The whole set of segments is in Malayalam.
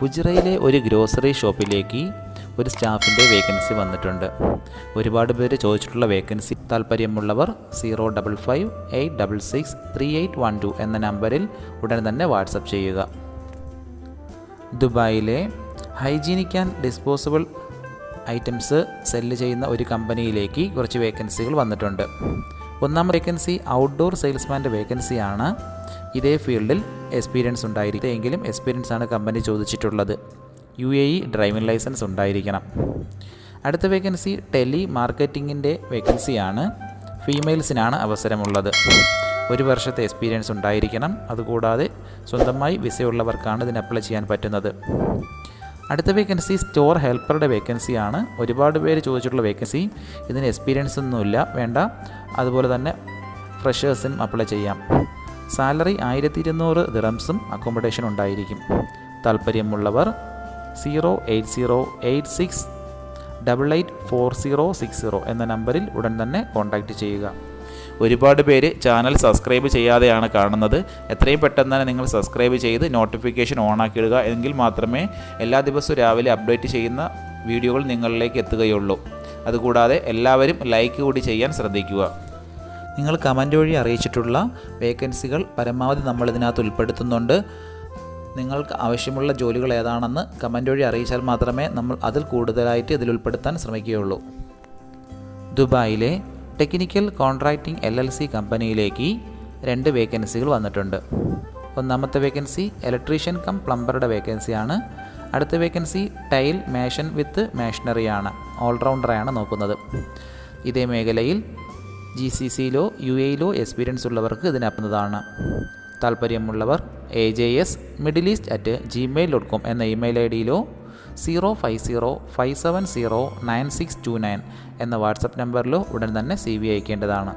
ഫുജിറയിലെ ഒരു ഗ്രോസറി ഷോപ്പിലേക്ക് ഒരു സ്റ്റാഫിന്റെ വേക്കൻസി വന്നിട്ടുണ്ട്. ഒരുപാട് പേര് ചോദിച്ചിട്ടുള്ള വേക്കൻസി. താല്പര്യമുള്ളവർ zero double five eight double six three eight one two എന്ന നമ്പറിൽ ഉടൻ തന്നെ വാട്സപ്പ് ചെയ്യുക. ദുബായിലെ hygienic and disposable items sell ചെയ്യുന്ന ഒരു കമ്പനിയിലേക്ക് കുറച്ച് വേക്കൻസികൾ വന്നിട്ടുണ്ട്. ഒന്നാം വേക്കൻസി ഔട്ട്ഡോർ സെയിൽസ്മാന്റെ വേക്കൻസിയാണ്. ഇതേ ഫീൽഡിൽ എക്സ്പീരിയൻസ് ഉണ്ടായിരിക്കും. എങ്കിലും എക്സ്പീരിയൻസ് ആണ് കമ്പനി ചോദിച്ചിട്ടുള്ളത്. U A E driving licence ഉണ്ടായിരിക്കണം. അടുത്ത വേക്കൻസി ടെലി മാർക്കറ്റിങ്ങിന്റെ വേക്കൻസിയാണ് ഫീമെയിൽസിനാണ് അവസരമുള്ളത്. ഒരു വർഷത്തെ എക്സ്പീരിയൻസ് ഉണ്ടായിരിക്കണം. അതുകൂടാതെ സ്വന്തമായി വിസയുള്ളവർക്കാണ് ഇതിന് അപ്ലൈ ചെയ്യാൻ പറ്റുന്നത്. അടുത്ത വേക്കൻസി സ്റ്റോർ ഹെൽപ്പറുടെ വേക്കൻസിയാണ് ഒരുപാട് പേര് ചോദിച്ചിട്ടുള്ള വേക്കൻസി ഇതിന് എക്സ്പീരിയൻസ് ഒന്നുമില്ല. വേണ്ട. അതുപോലെ തന്നെ ഫ്രഷേഴ്സിനും അപ്ലൈ ചെയ്യാം. സാലറി ആയിരത്തി ഇരുന്നൂറ് ദിറംസും അക്കോമഡേഷൻ ഉണ്ടായിരിക്കും. താല്പര്യമുള്ളവർ zero eight zero eight six double eight four zero six zero എന്ന നമ്പറിൽ ഉടൻ തന്നെ കോൺടാക്റ്റ് ചെയ്യുക. ഒരുപാട് പേര് ചാനൽ സബ്സ്ക്രൈബ് ചെയ്യാതെയാണ് കാണുന്നത്. എത്രയും പെട്ടെന്ന് തന്നെ നിങ്ങൾ സബ്സ്ക്രൈബ് ചെയ്ത് നോട്ടിഫിക്കേഷൻ ഓൺ ആക്കിയിടുക എങ്കിൽ മാത്രമേ എല്ലാ ദിവസവും രാവിലെ അപ്ഡേറ്റ് ചെയ്യുന്ന വീഡിയോകൾ നിങ്ങളിലേക്ക് എത്തുകയുള്ളൂ. അതുകൂടാതെ എല്ലാവരും ലൈക്ക് കൂടി ചെയ്യാൻ ശ്രദ്ധിക്കുക. നിങ്ങൾ കമന്റ് വഴി അറിയിച്ചിട്ടുള്ള വേക്കൻസികൾ പരമാവധി നമ്മൾ ഇതിനകത്ത് ഉൾപ്പെടുത്തുന്നുണ്ട്. നിങ്ങൾക്ക് ആവശ്യമുള്ള ജോലികൾ ഏതാണെന്ന് കമന്റ് വഴി അറിയിച്ചാൽ മാത്രമേ നമ്മൾ അതിൽ കൂടുതലായിട്ട് ഇതിൽ ഉൾപ്പെടുത്താൻ ശ്രമിക്കുകയുള്ളൂ. ദുബായിലെ technical contracting L L C കമ്പനിയിലേക്ക് രണ്ട് വേക്കൻസികൾ വന്നിട്ടുണ്ട്. ഒന്നാമത്തെ വേക്കൻസി ഇലക്ട്രീഷ്യൻ കം പ്ലംബറുടെ വേക്കൻസിയാണ്. അടുത്ത വേക്കൻസി ടൈൽ മേഷൻ വിത്ത് മേഷനറിയാണ്. ഓൾറൗണ്ടറാണ് നോക്കുന്നത്. ഇതേ മേഖലയിൽ ജി സി സിയിലോ യു എയിലോ എക്സ്പീരിയൻസ് ഉള്ളവർക്ക് ഇതിനപ്പുന്നതാണ് താല്പര്യമുള്ളവർ A J S middle east at Gmail dot com എന്ന email I ഡിയിലോ zero five zero five seven zero nine six two nine എന്ന വാട്സപ്പ് നമ്പറിലോ ഉടൻ തന്നെ സി വി അയക്കേണ്ടതാണ്.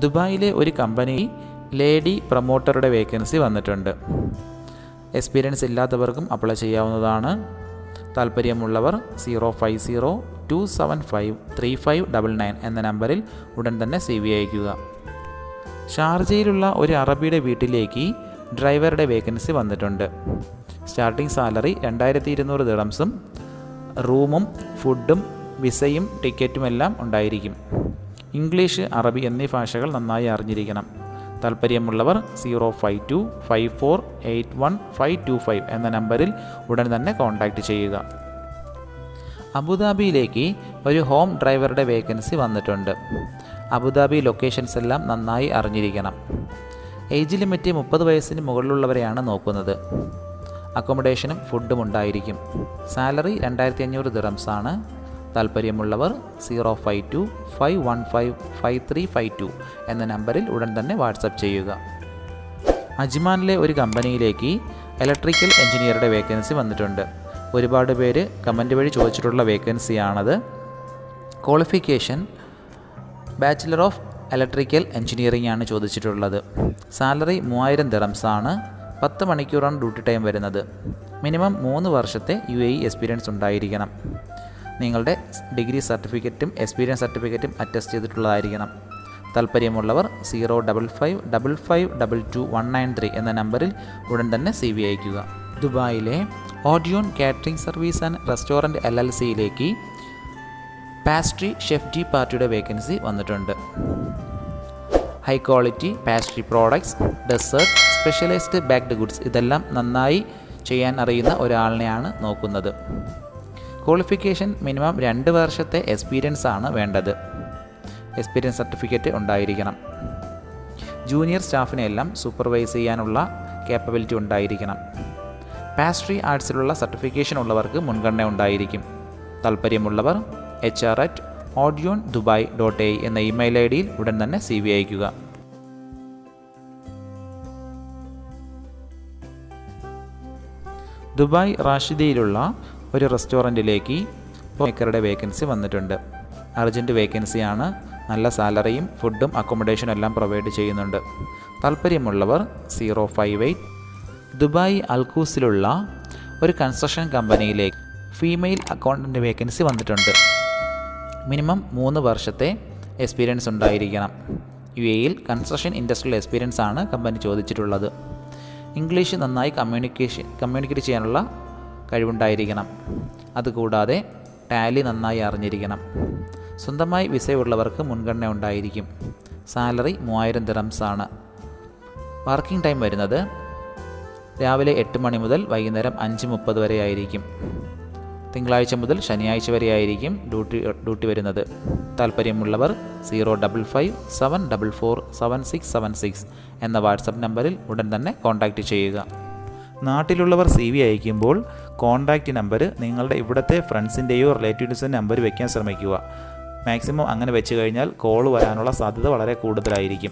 ദുബായിലെ ഒരു കമ്പനി ലേഡി പ്രൊമോട്ടറുടെ വേക്കൻസി വന്നിട്ടുണ്ട്. എക്സ്പീരിയൻസ് ഇല്ലാത്തവർക്കും അപ്ലൈ ചെയ്യാവുന്നതാണ്. താല്പര്യമുള്ളവർ zero five zero two seven five three five double nine എന്ന നമ്പറിൽ ഉടൻ തന്നെ സി വി അയക്കുക ഷാർജയിലുള്ള ഒരു അറബിയുടെ വീട്ടിലേക്ക് ഡ്രൈവറുടെ വേക്കൻസി വന്നിട്ടുണ്ട്. സ്റ്റാർട്ടിംഗ് സാലറി രണ്ടായിരത്തി ഇരുന്നൂറ് ദിറംസും റൂമും ഫുഡും വിസയും ടിക്കറ്റുമെല്ലാം ഉണ്ടായിരിക്കും. ഇംഗ്ലീഷ് അറബി എന്നീ ഭാഷകൾ നന്നായി അറിഞ്ഞിരിക്കണം. താല്പര്യമുള്ളവർ zero five two five four eight one five two five എന്ന നമ്പറിൽ ഉടൻ തന്നെ കോൺടാക്റ്റ് ചെയ്യുക. അബുദാബിയിലേക്ക് ഒരു ഹോം ഡ്രൈവറുടെ വേക്കൻസി വന്നിട്ടുണ്ട്. അബുദാബി ലൊക്കേഷൻസ് എല്ലാം നന്നായി അറിഞ്ഞിരിക്കണം. ഏജ് ലിമിറ്റ് മുപ്പത് വയസ്സിന് മുകളിലുള്ളവരെയാണ് നോക്കുന്നത്. അക്കോമഡേഷനും ഫുഡും ഉണ്ടായിരിക്കും. സാലറി രണ്ടായിരത്തി അഞ്ഞൂറ് ദിറംസാണ്. താല്പര്യമുള്ളവർ zero five two five one five five three five two എന്ന നമ്പറിൽ ഉടൻ തന്നെ വാട്സപ്പ് ചെയ്യുക. അജ്മാനിലെ ഒരു കമ്പനിയിലേക്ക് ഇലക്ട്രിക്കൽ എഞ്ചിനീയറുടെ വേക്കൻസി വന്നിട്ടുണ്ട്. ഒരുപാട് പേര് കമന്റ് വഴി ചോദിച്ചിട്ടുള്ള വേക്കൻസിയാണത്. Qualification bachelor of electrical engineering ആണ് ചോദിച്ചിട്ടുള്ളത്. സാലറി മൂവായിരം ദിറംസാണ് പത്ത് മണിക്കൂറാണ് ഡ്യൂട്ടി ടൈം വരുന്നത്. മിനിമം മൂന്ന് വർഷത്തെ യു എ എക്സ്പീരിയൻസ് ഉണ്ടായിരിക്കണം. നിങ്ങളുടെ ഡിഗ്രി സർട്ടിഫിക്കറ്റും എക്സ്പീരിയൻസ് സർട്ടിഫിക്കറ്റും അറ്റസ്റ്റ് ചെയ്തിട്ടുള്ളതായിരിക്കണം. താല്പര്യമുള്ളവർ zero double five double five double two one nine three എന്ന നമ്പറിൽ ഉടൻ തന്നെ സി വി അയക്കുക ദുബായിലെ Odeon catering service and restaurant L L സിയിലേക്ക് പാസ്ട്രി ഷെഫ് ഡി പാർട്ടിയുടെ വേക്കൻസി വന്നിട്ടുണ്ട്. High quality pastry products dessert specialised baked goods ഇതെല്ലാം നന്നായി ചെയ്യാൻ അറിയുന്ന ഒരാളിനെയാണ് നോക്കുന്നത്. ക്വാളിഫിക്കേഷൻ മിനിമം രണ്ട് വർഷത്തെ എക്സ്പീരിയൻസ് ആണ് വേണ്ടത്. എക്സ്പീരിയൻസ് സർട്ടിഫിക്കറ്റ് ഉണ്ടായിരിക്കണം. ജൂനിയർ സ്റ്റാഫിനെയെല്ലാം സൂപ്പർവൈസ് ചെയ്യാനുള്ള കേപ്പബിലിറ്റി ഉണ്ടായിരിക്കണം. പാസ്ട്രി ആർട്സിലുള്ള സർട്ടിഫിക്കേഷൻ ഉള്ളവർക്ക് മുൻഗണന ഉണ്ടായിരിക്കും. താല്പര്യമുള്ളവർ H R at Odeon Dubai dot A എന്ന ഇമെയിൽ ഐ ഡിയിൽ ഉടൻ തന്നെ സി വി അയക്കുക ദുബായ് റാഷിദയിലുള്ള ഒരു റെസ്റ്റോറന്റിലേക്ക് മേക്കറുടെ വേക്കൻസി വന്നിട്ടുണ്ട്. അർജന്റ് വേക്കൻസിയാണ് നല്ല സാലറിയും ഫുഡും അക്കോമഡേഷനും എല്ലാം പ്രൊവൈഡ് ചെയ്യുന്നുണ്ട്. താല്പര്യമുള്ളവർ സീറോ ഫൈവ് എയ്റ്റ് ദുബായ് അൽക്കൂസിലുള്ള ഒരു കൺസ്ട്രക്ഷൻ കമ്പനിയിലേക്ക് ഫീമെയിൽ അക്കൗണ്ടന്റ് വേക്കൻസി വന്നിട്ടുണ്ട്. മിനിമം മൂന്ന് വർഷത്തെ എക്സ്പീരിയൻസ് ഉണ്ടായിരിക്കണം. യു എയിൽ കൺസ്ട്രക്ഷൻ ഇൻഡസ്ട്രിയൽ എക്സ്പീരിയൻസ് ആണ് കമ്പനി ചോദിച്ചിട്ടുള്ളത്. ഇംഗ്ലീഷ് നന്നായി കമ്മ്യൂണിക്കേഷൻ കമ്മ്യൂണിക്കേറ്റ് ചെയ്യാനുള്ള കഴിവുണ്ടായിരിക്കണം. അതുകൂടാതെ ടാലി നന്നായി അറിഞ്ഞിരിക്കണം. സ്വന്തമായി വിസയുള്ളവർക്ക് മുൻഗണന ഉണ്ടായിരിക്കും. സാലറി മൂവായിരം ദിറംസാണ് വർക്കിംഗ് ടൈം വരുന്നത് രാവിലെ എട്ട് മണി മുതൽ വൈകുന്നേരം അഞ്ച് മുപ്പത് വരെ ആയിരിക്കും. തിങ്കളാഴ്ച മുതൽ ശനിയാഴ്ച വരെ ആയിരിക്കും ഡ്യൂട്ടി ഡ്യൂട്ടി വരുന്നത്. താല്പര്യമുള്ളവർ zero double five seven double four seven six seven six എന്ന വാട്സപ്പ് നമ്പറിൽ ഉടൻ തന്നെ കോൺടാക്റ്റ് ചെയ്യുക. നാട്ടിലുള്ളവർ സി വി അയക്കുമ്പോൾ കോൺടാക്റ്റ് നമ്പർ നിങ്ങളുടെ ഇവിടുത്തെ ഫ്രണ്ട്സിന്റെയോ റിലേറ്റീവ്സിന്റെ നമ്പർ വയ്ക്കാൻ ശ്രമിക്കുക. മാക്സിമം അങ്ങനെ വെച്ച് കഴിഞ്ഞാൽ കോൾ വരാനുള്ള സാധ്യത വളരെ കൂടുതലായിരിക്കും.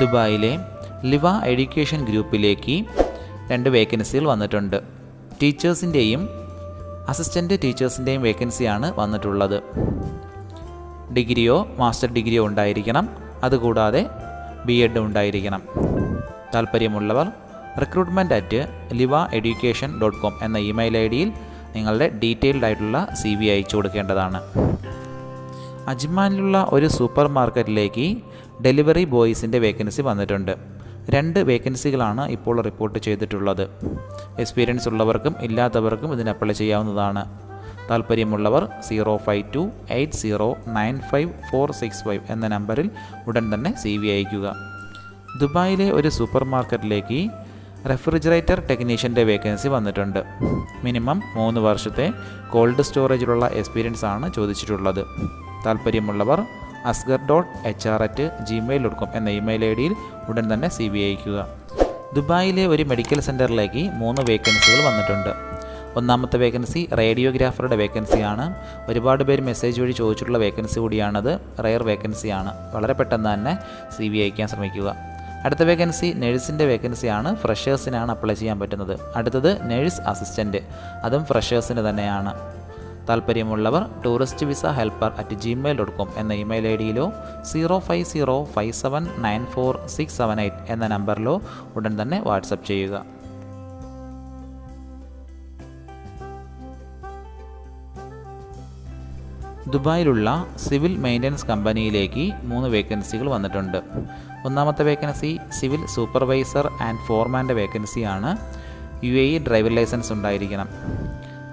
ദുബായിലെ ലിവ എഡ്യൂക്കേഷൻ ഗ്രൂപ്പിലേക്ക് രണ്ട് വേക്കൻസികൾ വന്നിട്ടുണ്ട്. ടീച്ചേഴ്സിന്റെയും അസിസ്റ്റന്റ് ടീച്ചേഴ്സിന്റെയും വേക്കൻസിയാണ് വന്നിട്ടുള്ളത്. ഡിഗ്രിയോ മാസ്റ്റർ ഡിഗ്രിയോ ഉണ്ടായിരിക്കണം. അതുകൂടാതെ ബി എഡ് ഉണ്ടായിരിക്കണം. താല്പര്യമുള്ളവർ recruitment at Liva education dot com എന്ന ഇമെയിൽ ഐ ഡിയിൽ നിങ്ങളുടെ ഡീറ്റെയിൽഡ് ആയിട്ടുള്ള സി വി അയച്ചു കൊടുക്കേണ്ടതാണ്. അജ്മാനിലുള്ള ഒരു സൂപ്പർ മാർക്കറ്റിലേക്ക് ഡെലിവറി ബോയ്സിന്റെ വേക്കൻസി വന്നിട്ടുണ്ട്. രണ്ട് വേക്കൻസികളാണ് ഇപ്പോൾ റിപ്പോർട്ട് ചെയ്തിട്ടുള്ളത്. എക്സ്പീരിയൻസ് ഉള്ളവർക്കും ഇല്ലാത്തവർക്കും ഇതിന് അപ്ലൈ ചെയ്യാവുന്നതാണ്. താല്പര്യമുള്ളവർ zero five two eight zero nine five four six five എന്ന നമ്പറിൽ ഉടൻ തന്നെ സി വി അയക്കുക ദുബായിലെ ഒരു സൂപ്പർ മാർക്കറ്റിലേക്ക് റെഫ്രിജറേറ്റർ ടെക്നീഷ്യന്റെ വേക്കൻസി വന്നിട്ടുണ്ട്. മിനിമം മൂന്ന് വർഷത്തെ കോൾഡ് സ്റ്റോറേജിലുള്ള എക്സ്പീരിയൻസ് ആണ് ചോദിച്ചിട്ടുള്ളത്. താല്പര്യമുള്ളവർ Asghar dot H R at Gmail dot com എന്ന ഇമെയിൽ ഐ ഡിയിൽ ഉടൻ തന്നെ സി ബി അയക്കുക. ദുബായിലെ ഒരു മെഡിക്കൽ സെന്ററിലേക്ക് മൂന്ന് വേക്കൻസികൾ വന്നിട്ടുണ്ട്. ഒന്നാമത്തെ വേക്കൻസി റേഡിയോഗ്രാഫറുടെ വേക്കൻസിയാണ് ഒരുപാട് പേര് മെസ്സേജ് വഴി ചോദിച്ചിട്ടുള്ള വേക്കൻസി കൂടിയാണത്. റയർ വേക്കൻസിയാണ് വളരെ പെട്ടെന്ന് തന്നെ സി ബി അയക്കാൻ ശ്രമിക്കുക. അടുത്ത വേക്കൻസി നഴ്സിന്റെ വേക്കൻസിയാണ് ഫ്രഷേഴ്സിനാണ് അപ്ലൈ ചെയ്യാൻ പറ്റുന്നത്. അടുത്തത് നഴ്സ് അസിസ്റ്റന്റ് അതും ഫ്രഷേഴ്സിന് തന്നെയാണ്. താല്പര്യമുള്ളവർ tourist visa helper at Gmail dot com എന്ന email I ഡിയിലോ zero five zero five seven nine four six seven eight എന്ന നമ്പറിലോ ഉടൻ തന്നെ വാട്സപ്പ് ചെയ്യുക. ദുബായിലുള്ള സിവിൽ മെയിന്റനൻസ് കമ്പനിയിലേക്ക് മൂന്ന് വേക്കൻസികൾ വന്നിട്ടുണ്ട്. ഒന്നാമത്തെ വേക്കൻസി സിവിൽ സൂപ്പർവൈസർ ആൻഡ് ഫോർമാന്റെ വേക്കൻസിയാണ്. U A E driving licence ഉണ്ടായിരിക്കണം.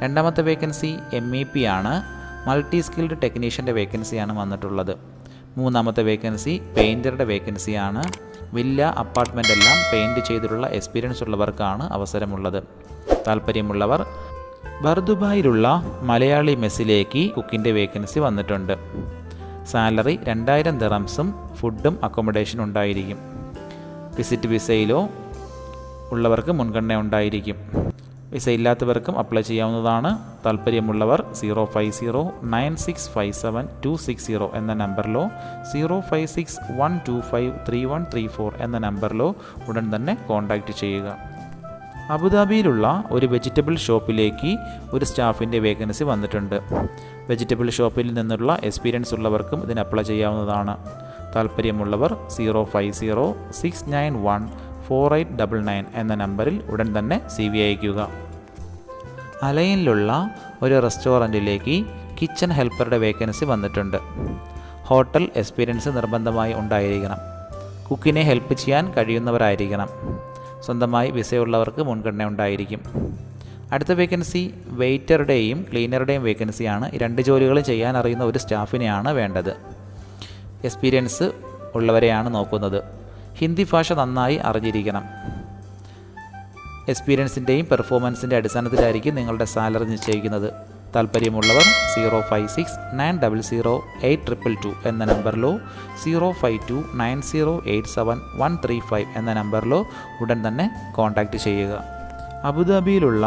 രണ്ടാമത്തെ വേക്കൻസി എം ഇ പി ആണ്. മൾട്ടി സ്കിൽഡ് ടെക്നീഷ്യന്റെ വേക്കൻസിയാണ് വന്നിട്ടുള്ളത്. മൂന്നാമത്തെ വേക്കൻസി പെയിന്ററുടെ വേക്കൻസിയാണ്. വില്ല അപ്പാർട്ട്മെന്റ് എല്ലാം പെയിന്റ് ചെയ്തിട്ടുള്ള എക്സ്പീരിയൻസ് ഉള്ളവർക്കാണ് അവസരമുള്ളത്. താല്പര്യമുള്ളവർ ബർദുബായിലുള്ള മലയാളി മെസ്സിലേക്ക് കുക്കിന്റെ വേക്കൻസി വന്നിട്ടുണ്ട്. സാലറി രണ്ടായിരം ദിറംസും ഫുഡും അക്കോമഡേഷനും ഉണ്ടായിരിക്കും. വിസിറ്റ് വിസയിലോ ഉള്ളവർക്ക് മുൻഗണന ഉണ്ടായിരിക്കും. വിസ ഇല്ലാത്തവർക്കും അപ്ലൈ ചെയ്യാവുന്നതാണ്. താല്പര്യമുള്ളവർ zero five zero nine six five seven two six zero എന്ന നമ്പറിലോ zero five six one two five three one three four എന്ന നമ്പറിലോ ഉടൻ തന്നെ കോൺടാക്റ്റ് ചെയ്യുക. അബുദാബിയിലുള്ള ഒരു വെജിറ്റബിൾ ഷോപ്പിലേക്ക് ഒരു സ്റ്റാഫിന്റെ വേക്കൻസി വന്നിട്ടുണ്ട്. വെജിറ്റബിൾ ഷോപ്പിൽ നിന്നുള്ള എക്സ്പീരിയൻസ് ഉള്ളവർക്കും ഇതിന് അപ്ലൈ ചെയ്യാവുന്നതാണ്. താല്പര്യമുള്ളവർ zero five zero six nine one four eight double nine എന്ന നമ്പറിൽ ഉടൻ തന്നെ സി വി അയക്കുക അലയിലുള്ള ഒരു റെസ്റ്റോറന്റിലേക്ക് കിച്ചൺ ഹെൽപ്പറുടെ വേക്കൻസി വന്നിട്ടുണ്ട്. ഹോട്ടൽ എക്സ്പീരിയൻസ് നിർബന്ധമായി ഉണ്ടായിരിക്കണം. കുക്കിനെ ഹെൽപ്പ് ചെയ്യാൻ കഴിയുന്നവരായിരിക്കണം. സ്വന്തമായി വിസയുള്ളവർക്ക് മുൻഗണന ഉണ്ടായിരിക്കും. അടുത്ത വേക്കൻസി വെയിറ്ററുടെയും ക്ലീനറുടെയും വേക്കൻസിയാണ്. രണ്ട് ജോലികൾ ചെയ്യാൻ അറിയുന്ന ഒരു സ്റ്റാഫിനെയാണ് വേണ്ടത്. എക്സ്പീരിയൻസ് ഉള്ളവരെയാണ് നോക്കുന്നത്. ഹിന്ദി ഭാഷ നന്നായി അറിഞ്ഞിരിക്കണം. എക്സ്പീരിയൻസിന്റെയും പെർഫോമൻസിന്റെ അടിസ്ഥാനത്തിലായിരിക്കും നിങ്ങളുടെ സാലറി നിശ്ചയിക്കുന്നത്. താല്പര്യമുള്ളവർ zero five six nine double zero eight triple two എന്ന നമ്പറിലോ zero five two nine zero eight seven one three five എന്ന നമ്പറിലോ ഉടൻ തന്നെ കോൺടാക്റ്റ് ചെയ്യുക. അബുദാബിയിലുള്ള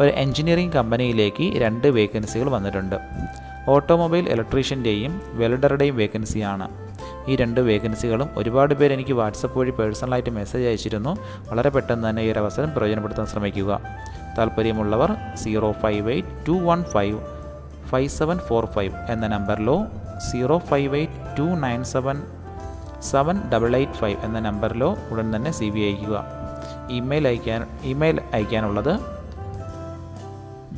ഒരു എഞ്ചിനീയറിംഗ് കമ്പനിയിലേക്ക് രണ്ട് വേക്കൻസികൾ വന്നിട്ടുണ്ട്. ഓട്ടോമൊബൈൽ ഇലക്ട്രീഷ്യന്റെയും വെൽഡറുടെയും വേക്കൻസിയാണ് ഈ രണ്ട് വേക്കൻസികളും ഒരുപാട് പേര് എനിക്ക് വാട്സപ്പ് വഴി പേഴ്സണലായിട്ട് മെസ്സേജ് അയച്ചിരുന്നു. വളരെ പെട്ടെന്ന് തന്നെ ഈ ഒരു അവസരം പ്രയോജനപ്പെടുത്താൻ ശ്രമിക്കുക. താല്പര്യമുള്ളവർ zero five eight two one five five seven four five എന്ന നമ്പറിലോ zero five eight two nine seven seven double eight five എന്ന നമ്പറിലോ ഉടൻ തന്നെ സി വി അയക്കുക ഇമെയിൽ അയക്കാൻ email അയക്കാനുള്ളത്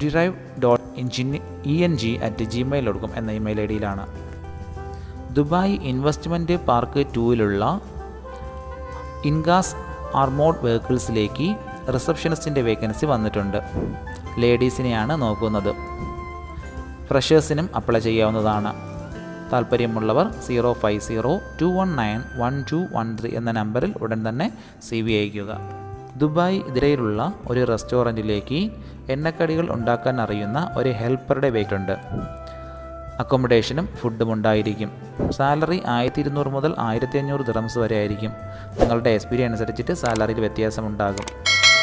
derive dot engine E N G at Gmail dot com എന്ന ഇമെയിൽ ഐ ഡിയിലാണ്. ദുബായ് ഇൻവെസ്റ്റ്മെന്റ് പാർക്ക് ടൂവിലുള്ള ഇൻഗാസ് ആർമോഡ് വെഹിക്കിൾസിലേക്ക് റിസപ്ഷനിസ്റ്റിന്റെ വേക്കൻസി വന്നിട്ടുണ്ട്. ലേഡീസിനെയാണ് നോക്കുന്നത്. ഫ്രഷേഴ്സിനും അപ്ലൈ ചെയ്യാവുന്നതാണ്. താല്പര്യമുള്ളവർ zero five zero two one nine one two one three എന്ന നമ്പറിൽ ഉടൻ തന്നെ സി വി അയക്കുക ദുബായ് ഇതിരയിലുള്ള ഒരു റെസ്റ്റോറന്റിലേക്ക് എണ്ണക്കടികൾ ഉണ്ടാക്കാൻ അറിയുന്ന ഒരു ഹെൽപ്പറുടെ വേക്കുണ്ട് അക്കോമഡേഷനും ഫുഡും ഉണ്ടായിരിക്കും. സാലറി ആയിരത്തി ഇരുന്നൂറ് മുതൽ ആയിരത്തി അഞ്ഞൂറ് ദിറംസ് വരെ ആയിരിക്കും. നിങ്ങളുടെ എക്സ്പീരിയൻസ് അനുസരിച്ചിട്ട് സാലറിയിൽ വ്യത്യാസമുണ്ടാകും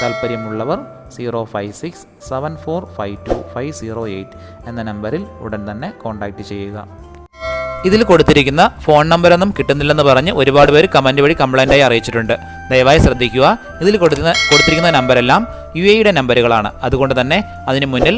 താല്പര്യമുള്ളവർ zero five six seven four five two five zero eight എന്ന നമ്പറിൽ ഉടൻ തന്നെ കോൺടാക്റ്റ് ചെയ്യുക. ഇതിൽ കൊടുത്തിരിക്കുന്ന ഫോൺ നമ്പറൊന്നും കിട്ടുന്നില്ലെന്ന് പറഞ്ഞ് ഒരുപാട് പേര് കമന്റ് വഴി കംപ്ലൈന്റായി അറിയിച്ചിട്ടുണ്ട്. ദയവായി ശ്രദ്ധിക്കുക. ഇതിൽ കൊടുക്കുന്ന കൊടുത്തിരിക്കുന്ന നമ്പരെല്ലാം യു എയുടെ നമ്പറുകളാണ്. അതുകൊണ്ട് തന്നെ അതിന് മുന്നിൽ